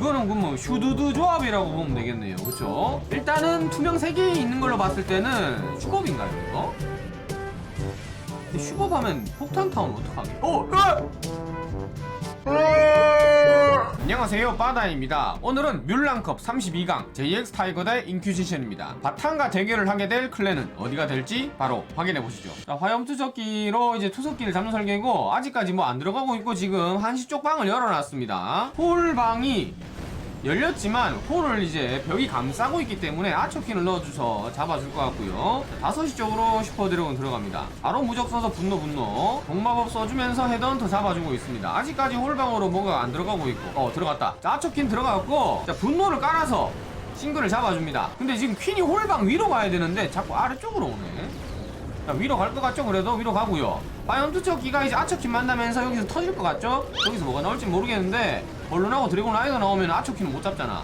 이거는 그뭐 슈두두 조합이라고 보면 되겠네요 그쵸? 일단은 투명 3개 있는 걸로 봤을 때는 슈겁인가요 이거? 근데 슈겁 하면 폭탄 타운 어떡하게 어! 으아! 안녕하세요 바다입니다 오늘은 뮬란컵 32강 JX 타이거 대 인큐지션입니다 바탕과 대결을 하게 될 클랜은 어디가 될지 바로 확인해 보시죠 자 화염 투적기로 이제 투석기를 잡는 설계고 아직까지 뭐 안 들어가고 있고 지금 한시 쪽 방을 열어놨습니다 홀방이 열렸지만 홀을 이제 벽이 감싸고 있기 때문에 아초키를 넣어줘서 잡아줄 것 같고요. 5시 쪽으로 슈퍼드래곤 들어갑니다. 바로 무적 써서 분노 분노. 동마법 써주면서 헤드헌터 잡아주고 있습니다. 아직까지 홀방으로 뭐가 안 들어가고 있고. 어 들어갔다. 자 아초키는 들어갔고 자 분노를 깔아서 싱글을 잡아줍니다. 근데 지금 퀸이 홀방 위로 가야 되는데 자꾸 아래쪽으로 오네. 자, 위로 갈 것 같죠? 그래도 위로 가고요. 과연 투척기가 이제 아처킨 만나면서 여기서 터질 것 같죠? 여기서 뭐가 나올지 모르겠는데 벌룬하고 드래곤 라이더 나오면 아처킨은 못 잡잖아.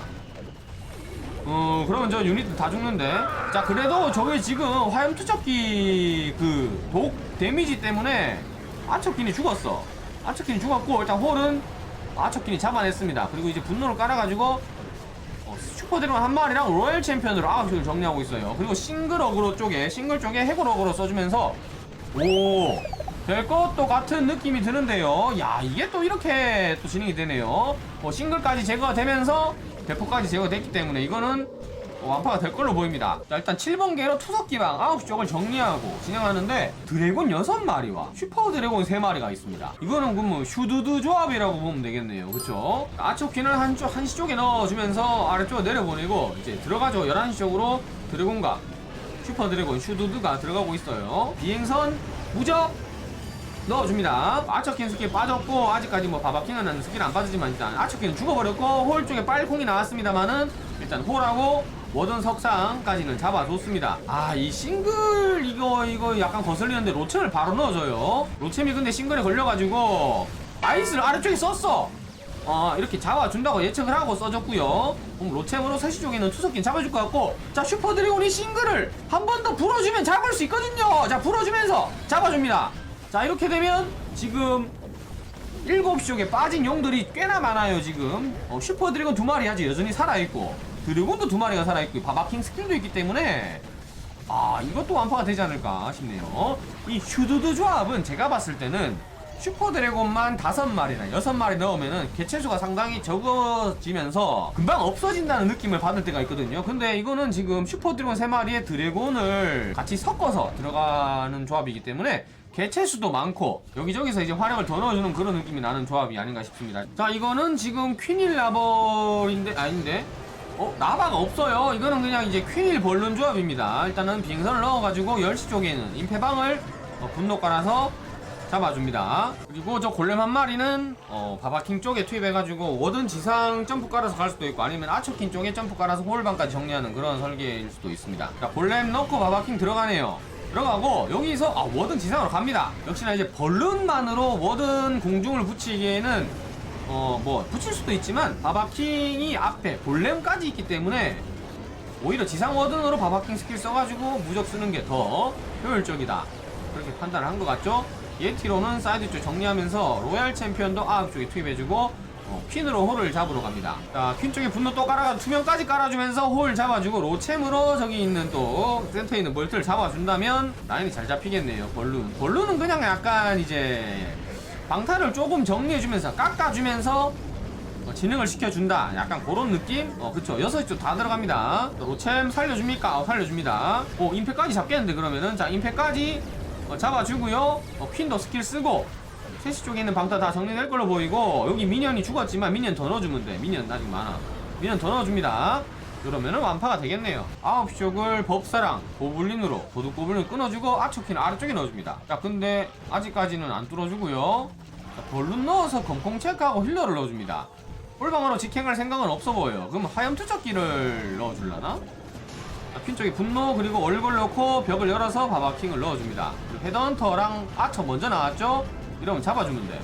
어 그러면 저 유닛들 다 죽는데 자 그래도 저게 지금 화염 투척기 그 독 데미지 때문에 아처킨이 죽었어 아처킨이 죽었고 일단 홀은 아처킨이 잡아냈습니다 그리고 이제 분노를 깔아가지고 어, 슈퍼 드래곤 한 마리랑 로얄 챔피언으로 9시를 정리하고 있어요. 그리고 싱글 어그로 쪽에, 싱글 쪽에 해골 어그로 써주면서, 오, 될 것도 같은 느낌이 드는데요. 야, 이게 또 이렇게 또 진행이 되네요. 어, 싱글까지 제거가 되면서, 대포까지 제거됐기 때문에 이거는 어, 완파가 될 걸로 보입니다. 자, 일단 7번 개로 투석기방 9시 쪽을 정리하고 진행하는데 드래곤 6마리와 슈퍼 드래곤 3마리가 있습니다. 이거는 그뭐 슈두두 조합이라고 보면 되겠네요. 그쵸? 아초키는 한쪽, 한시 쪽에 넣어주면서 아래쪽으로 내려보내고 이제 들어가죠. 11시 쪽으로 드래곤과 슈퍼 드래곤 슈두두가 들어가고 있어요. 비행선 무적 넣어줍니다. 아처킨 스킬 빠졌고 아직까지 뭐 바바킹은 스킬 안 빠지지만 일단 아처킨은 죽어버렸고 홀 쪽에 빨콩이 나왔습니다만은 일단 홀하고 워든 석상까지는 잡아줬습니다. 아 이 싱글 이거 이거 약간 거슬리는데 로챔을 바로 넣어줘요. 로챔이 근데 싱글에 걸려가지고 아이스를 아래쪽에 썼어. 어 이렇게 잡아준다고 예측을 하고 써줬고요 그럼 로챔으로 세시 쪽에 있는 투석긴 잡아줄 것 같고 자 슈퍼 드래곤이 싱글을 한 번 더 불어주면 잡을 수 있거든요 자 불어주면서 잡아줍니다 자 이렇게 되면 지금 7시 쪽에 빠진 용들이 꽤나 많아요 지금 어, 슈퍼 드래곤 두 마리 아직 여전히 살아있고 드래곤도 두 마리가 살아있고 바바킹 스킬도 있기 때문에 아 이것도 완파가 되지 않을까 싶네요 이 슈두두 조합은 제가 봤을 때는 슈퍼 드래곤만 다섯 마리나 여섯 마리 넣으면은 개체수가 상당히 적어지면서 금방 없어진다는 느낌을 받을 때가 있거든요. 근데 이거는 지금 슈퍼 드래곤 세 마리의 드래곤을 같이 섞어서 들어가는 조합이기 때문에 개체수도 많고 여기저기서 이제 화력을 더 넣어주는 그런 느낌이 나는 조합이 아닌가 싶습니다. 자 이거는 지금 퀸일 라버인데 아닌데 어, 나바가 없어요. 이거는 그냥 이제 퀸일 벌룬 조합입니다. 일단은 비행선을 넣어가지고 10시 쪽에는 임페방을 어, 분노 깔아서 잡아줍니다. 그리고 저 골렘 한 마리는 어, 바바킹 쪽에 투입해가지고 워든 지상 점프 깔아서 갈 수도 있고 아니면 아처킨 쪽에 점프 깔아서 홀방까지 정리하는 그런 설계일 수도 있습니다. 자, 골렘 넣고 바바킹 들어가네요. 들어가고 여기서 아 워든 지상으로 갑니다. 역시나 이제 벌룬만으로 워든 공중을 붙이기에는 어 뭐 붙일 수도 있지만 바바킹이 앞에 골렘까지 있기 때문에 오히려 지상 워든으로 바바킹 스킬 써가지고 무적 쓰는 게 더 효율적이다. 그렇게 판단을 한 것 같죠? 예티로는 사이드 쪽 정리하면서 로얄 챔피언도 아웃 쪽에 투입해주고 어, 퀸으로 홀을 잡으러 갑니다. 자, 퀸 쪽에 분노 또 깔아가 투명까지 깔아주면서 홀 잡아주고 로챔으로 저기 있는 또 센터에 있는 멀트를 잡아준다면 라인이 잘 잡히겠네요. 벌룬. 벌룬은 그냥 약간 이제 방타를 조금 정리해주면서 깎아주면서 어, 진행을 시켜준다. 약간 그런 느낌? 어, 그쵸. 여섯 쪽 다 들어갑니다. 또 로챔 살려줍니까? 어, 살려줍니다. 오, 임팩까지 잡겠는데, 그러면은. 자, 임팩까지 어, 잡아주고요. 어, 퀸도 스킬 쓰고. 3시 쪽에 있는 방타 다 정리될 걸로 보이고, 여기 미니언이 죽었지만 미니언 더 넣어주면 돼. 미니언 아직 많아. 미니언 더 넣어줍니다. 그러면은 완파가 되겠네요. 9시 쪽을 법사랑 고블린으로 도둑 고블린 끊어주고 아초키는 아래쪽에 넣어줍니다. 자, 근데 아직까지는 안 뚫어주고요. 자, 벌룬 넣어서 검콩 체크하고 힐러를 넣어줍니다. 홀방으로 직행할 생각은 없어 보여요. 그럼 하염 투척기를 넣어줄라나? 자, 퀸 쪽에 분노 그리고 얼굴 넣고 벽을 열어서 바바킹을 넣어줍니다. 그리고 헤드헌터랑 아처 먼저 나왔죠? 이러면 잡아주면 돼.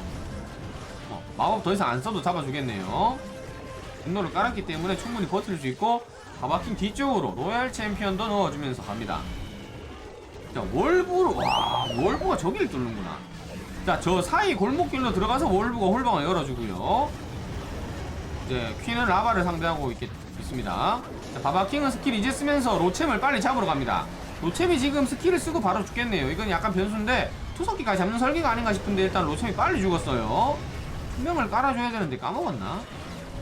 어, 마법 더 이상 안 써도 잡아주겠네요. 분노를 깔았기 때문에 충분히 버틸 수 있고 바바킹 뒤쪽으로 로얄 챔피언도 넣어주면서 갑니다. 자, 월부로 와 월부가 저기를 뚫는구나. 자, 저 사이 골목길로 들어가서 월부가 홀방을 열어주고요. 이제 퀸은 라바를 상대하고 있겠, 있습니다. 자, 바바킹은 스킬 이제 쓰면서 로챔을 빨리 잡으러 갑니다. 로챔이 지금 스킬을 쓰고 바로 죽겠네요. 이건 약간 변수인데 투석기까지 잡는 설계가 아닌가 싶은데 일단 로챔이 빨리 죽었어요. 투명을 깔아줘야 되는데 까먹었나?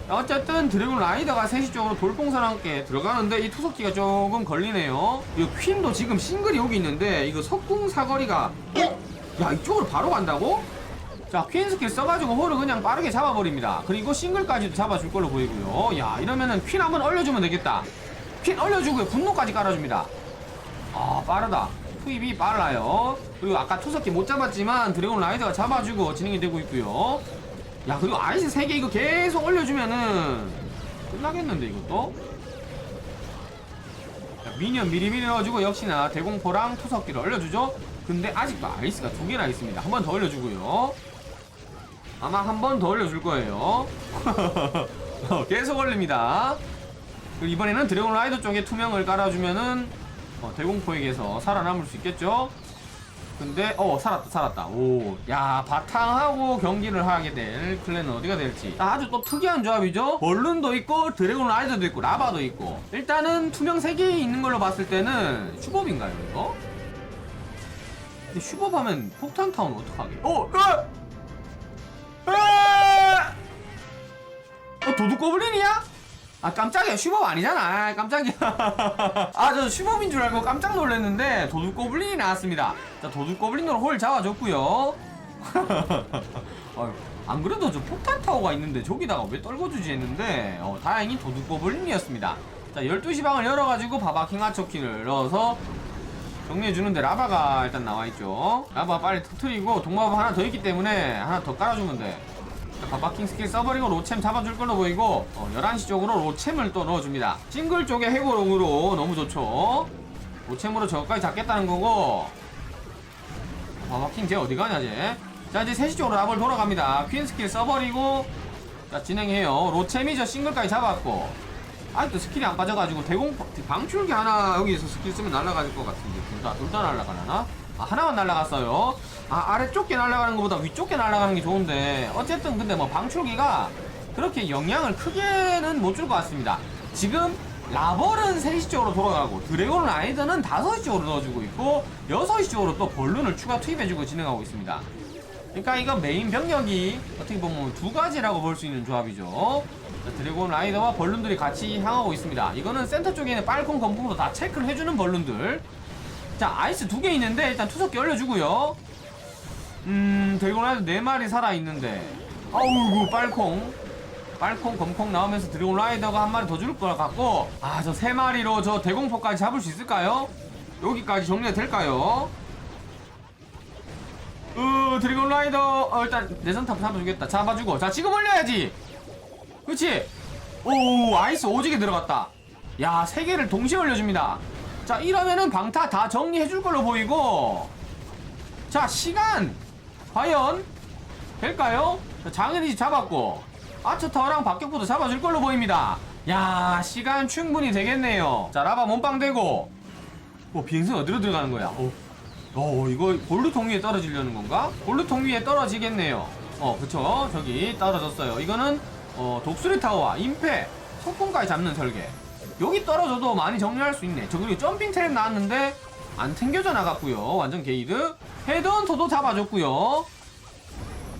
자, 어쨌든 드래곤 라이더가 3시 쪽으로 돌풍선 함께 들어가는데 이 투석기가 조금 걸리네요. 이 퀸도 지금 싱글이 여기 있는데 이거 석궁 사거리가 어? 야 이쪽으로 바로 간다고? 자, 퀸 스킬 써가지고 홀을 그냥 빠르게 잡아버립니다. 그리고 싱글까지도 잡아줄 걸로 보이고요. 야, 이러면은 퀸 한번 얼려주면 되겠다. 퀸 얼려주고요. 분노까지 깔아줍니다. 아, 빠르다. 투입이 빨라요. 그리고 아까 투석기 못 잡았지만 드래곤 라이더가 잡아주고 진행이 되고 있고요. 야, 그리고 아이스 3개 이거 계속 얼려주면은 끝나겠는데, 이것도? 자, 미니언 미리미리 넣어주고 역시나 대공포랑 투석기를 얼려주죠. 근데 아직도 아이스가 두 개나 있습니다. 한 번더 얼려주고요. 아마 한 번 더 올려줄 거예요. 어, 계속 올립니다. 이번에는 드래곤 라이더 쪽에 투명을 깔아주면은 어, 대공포에게서 살아남을 수 있겠죠? 근데 어 살았다 살았다 오야 바탕하고 경기를 하게 될 클랜은 어디가 될지 아주 또 특이한 조합이죠 벌룬도 있고 드래곤 라이더도 있고 라바도 있고 일단은 투명 3개 있는 걸로 봤을 때는 슈법인가요 이거? 근데 슈법 하면 폭탄 타운 어떡하게 어! 으아! 으아! 어 도둑 고블린이야? 아 깜짝이야. 슈법 아니잖아. 아, 깜짝이야. 아 저 슈법인 줄 알고 깜짝 놀랐는데 도둑 고블린이 나왔습니다. 자 도둑 고블린으로 홀 잡아줬고요. 안 그래도 저 폭탄 타워가 있는데 저기다가 왜 떨궈주지 했는데 어, 다행히 도둑 고블린이었습니다. 자 12시 방을 열어가지고 바바 킹 하초키를 넣어서 정리해주는데 라바가 일단 나와있죠. 라바 빨리 터트리고 동마법 하나 더 있기 때문에 하나 더 깔아주면 돼. 자, 바바킹 스킬 써버리고 로챔 잡아줄 걸로 보이고 어, 11시 쪽으로 로챔을 또 넣어줍니다. 싱글 쪽에 해고롱으로 너무 좋죠? 로챔으로 저까지 잡겠다는 거고. 바바킹 쟤 어디 가냐 쟤? 자 이제 3시 쪽으로 라벌 돌아갑니다. 퀸 스킬 써버리고 자 진행해요. 로챔이 저 싱글까지 잡았고. 아직도 스킬이 안 빠져가지고 대공 방출기 하나 여기서 스킬 쓰면 날아갈 것 같은데. 둘다 둘 다 날아가려나? 아 하나만 날아갔어요 아 아래쪽 게 날아가는 것보다 위쪽 게 날아가는 게 좋은데 어쨌든 근데 뭐 방출기가 그렇게 영향을 크게는 못 줄 것 같습니다 지금 라벌은 3시 쪽으로 돌아가고 드래곤 라이더는 5시 쪽으로 넣어주고 있고 6시 쪽으로 또 벌룬을 추가 투입해주고 진행하고 있습니다 그러니까 이거 메인 병력이 어떻게 보면 두 가지라고 볼 수 있는 조합이죠. 자, 드래곤 라이더와 벌룬들이 같이 향하고 있습니다. 이거는 센터 쪽에 있는 빨콩 검풍으로 다 체크를 해주는 벌룬들. 자, 아이스 두 개 있는데 일단 투석기 올려주고요. 음, 드래곤 라이더 네 마리 살아 있는데. 아우구 빨콩. 빨콩 검콩 나오면서 드래곤 라이더가 한 마리 더 줄 것 같고 아 저 세 마리로 저 대공포까지 잡을 수 있을까요? 여기까지 정리가 될까요? 으 드래곤 라이더 어, 일단 내전탑 잡아주겠다 잡아주고 자 지금 올려야지 그렇지 오 아이스 오지게 들어갔다 야 세 개를 동시에 올려줍니다 자 이러면은 방타 다 정리해줄 걸로 보이고. 자 시간 과연 될까요? 자, 장애리지 잡았고 아처타워랑 박격포도 잡아줄 걸로 보입니다. 야 시간 충분히 되겠네요. 자 라바 몸빵 되고. 어 비행선 어디로 들어가는 거야? 어. 어 이거 볼루통 위에 떨어지려는 건가? 볼루통 위에 떨어지겠네요. 어 그쵸. 저기 떨어졌어요. 이거는 어 독수리 타워와 임페 석궁까지 잡는 설계 여기 떨어져도 많이 정리할 수 있네. 저 그리고 점핑 트랩 나왔는데 안 튕겨져 나갔고요. 완전 게이드. 헤드헌터도 잡아줬고요.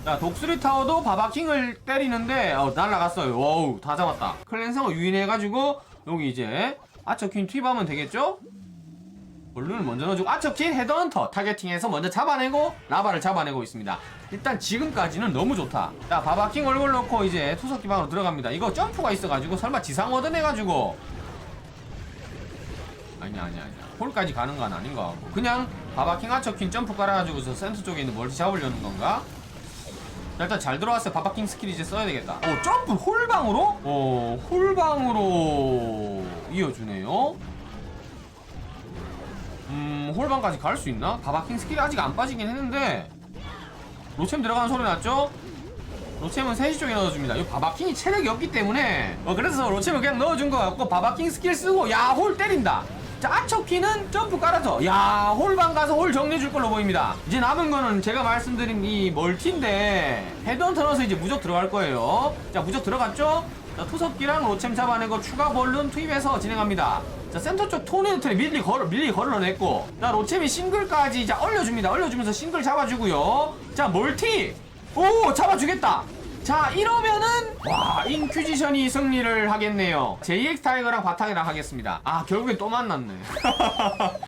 자 독수리 타워도 바바킹을 때리는데 어 날라갔어요. 와우 다 잡았다. 클랜성을 유인해가지고 여기 이제 아처퀸 투입하면 되겠죠? 볼룬을 먼저 넣어주고 아처킨 헤드헌터 타겟팅해서 먼저 잡아내고 라바를 잡아내고 있습니다. 일단 지금까지는 너무 좋다. 자 바바킹 얼굴 넣고 이제 투석기 방으로 들어갑니다. 이거 점프가 있어가지고 설마 지상워든 해가지고. 아니야 아니야 아니야. 홀까지 가는 건 아닌 것 같고 그냥 바바킹 아처킨 점프 깔아가지고 저 센터 쪽에 있는 멀티 잡으려는 건가? 자, 일단 잘 들어왔어요. 바바킹 스킬 이제 써야 되겠다. 어 점프 홀방으로? 어 홀방으로 이어주네요 음, 홀방까지 갈 수 있나? 바바킹 스킬이 아직 안 빠지긴 했는데 로챔 들어가는 소리 났죠? 로챔은 3시 쪽에 넣어줍니다. 이 바바킹이 체력이 없기 때문에 어, 그래서 로챔을 그냥 넣어준 것 같고 바바킹 스킬 쓰고 야 홀 때린다. 자 아초키는 점프 깔아서 야 홀방 가서 홀 정리해줄 걸로 보입니다. 이제 남은 거는 제가 말씀드린 이 멀티인데 헤드헌터 넣어서 이제 무적 들어갈 거예요. 자 무적 들어갔죠? 자, 투석기랑 로챔 잡아내고 추가 볼룬 투입해서 진행합니다. 자, 센터 쪽 토네트에 밀리 걸, 밀리 걸어냈고, 자, 로챔이 싱글까지 자, 얼려줍니다. 얼려주면서 싱글 잡아주고요. 자, 멀티! 오, 잡아주겠다! 자, 이러면은, 와, 인큐지션이 승리를 하겠네요. JX 타이거랑 바탕이랑 하겠습니다. 아, 결국엔 또 만났네.